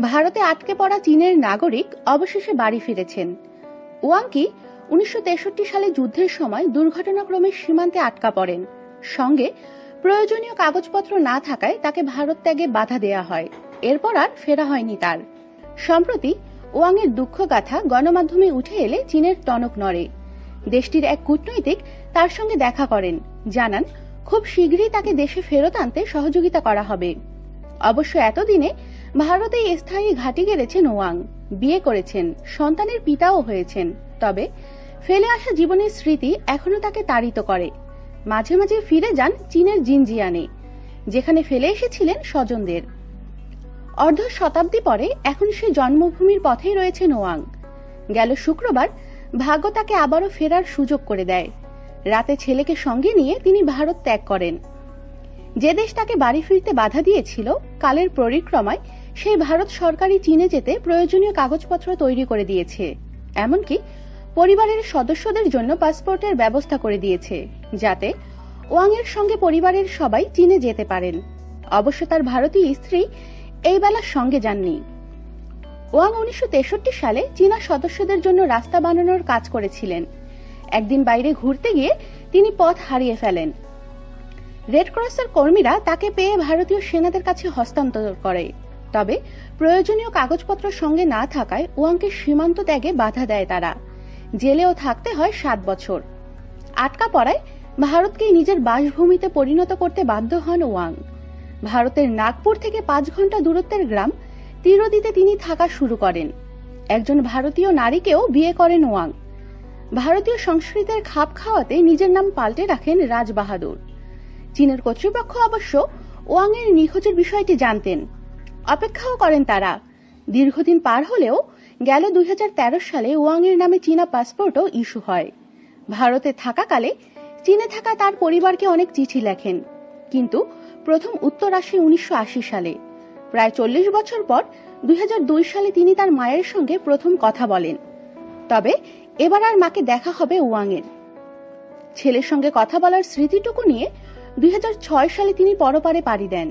ভারতে আটকে পড়া চীনের নাগরিক অবশেষে বাড়ি ফিরেছেন। ওয়াংকি উনিশশো তেষট্টি সালে যুদ্ধের সময় দুর্ঘটনাক্রমে সীমান্তে আটকা পড়েন। সঙ্গে প্রয়োজনীয় কাগজপত্র না থাকায় তাকে ভারত ত্যাগে বাধা দেয়া হয়। এরপর আর ফেরা হয়নি তার। সম্প্রতি ওয়াংয়ের দুঃখগাথা গণমাধ্যমে উঠে এলে চীনের টনক নড়ে। দেশটির এক কূটনৈতিক তার সঙ্গে দেখা করেন। জানান, খুব শীঘ্রই তাকে দেশে ফেরত আনতে সহযোগিতা করা হবে। অবশ্য এতদিনে ভারতে স্থায়ী ঘাঁটি গেড়েছেন ওয়াং বিয়ে করেছেন, সন্তানের পিতাও হয়েছেন। তবে ফেলে আসা জীবনের স্মৃতি এখনও তাকে তাড়িত করে। মাঝে মাঝে ফিরে যান চীনের জিনজিয়ানে, যেখানে ফেলে এসেছিলেন স্বজনদের। অর্ধ শতাব্দী পরে এখন সে জন্মভূমির পথেই রয়েছেন ওয়াং গেল শুক্রবার ভাগ্য তাকে আবারও ফেরার সুযোগ করে দেয়। রাতে ছেলেকে সঙ্গে নিয়ে তিনি ভারত ত্যাগ করেন। যে দেশ তাকে বাড়ি ফিরতে বাধা দিয়েছিল, কালের পরিক্রমায় সেই ভারত সরকারই চীনে যেতে প্রয়োজনীয় কাগজপত্র তৈরি করে দিয়েছে। এমনকি পরিবারের সদস্যদের জন্য পাসপোর্টের ব্যবস্থা করে দিয়েছে, যাতে ওয়াং এর সঙ্গে পরিবারের সবাই চীনে যেতে পারেন। অবশ্য তার ভারতীয় স্ত্রী এই বেলার সঙ্গে যাননি। ওয়াং উনিশশো তেষট্টি সালে চীনা সদস্যদের জন্য রাস্তা বানানোর কাজ করেছিলেন। একদিন বাইরে ঘুরতে গিয়ে তিনি পথ হারিয়ে ফেলেন। রেড ক্রসের কর্মীরা তাকে পেয়ে ভারতীয় সেনাদের কাছে হস্তান্তর করে। তবে প্রয়োজনীয় কাগজপত্র সঙ্গে না থাকায় ওয়াংকে সীমান্ত ত্যাগে বাধা দেয় তারা। জেলেও থাকতে হয় সাত বছর। আটকা পড়ায় ভারতকেই নিজের বাসভূমিতে পরিণত করতে বাধ্য হন ওয়াং। ভারতের নাগপুর থেকে পাঁচ ঘণ্টা দূরত্বের গ্রাম তিরোদিতে তিনি থাকা শুরু করেন। একজন ভারতীয় নারীকেও বিয়ে করেন ওয়াং। ভারতীয় সংস্কৃতির খাপ খাওয়াতে নিজের নাম পাল্টে রাখেন রাজ বাহাদুর চীনের কর্তৃপক্ষ অবশ্য ওয়াং এর নিখোঁজের বিষয়টি জানতেন। অপেক্ষাও করেন তারা। দীর্ঘদিন পার হলেও গেল দুই হাজার তেরো সালে ওয়াং এর নামে চীনা পাসপোর্টও ইস্যু হয়। ভারতে থাকাকালে চীনে থাকা তার পরিবারকে অনেক চিঠি লেখেন। কিন্তু প্রথম উত্তর আসে উনিশশো সালে। প্রায় চল্লিশ বছর পর দুই হাজার দুই সালে তিনি তার মায়ের সঙ্গে প্রথম কথা বলেন। তবে এবার আর মাকে দেখা হবে ওয়াংয়ের। ছেলের সঙ্গে কথা বলার স্মৃতিটুকু নিয়ে দুই হাজার ছয় সালে তিনি পরপারে পাড়ি দেন।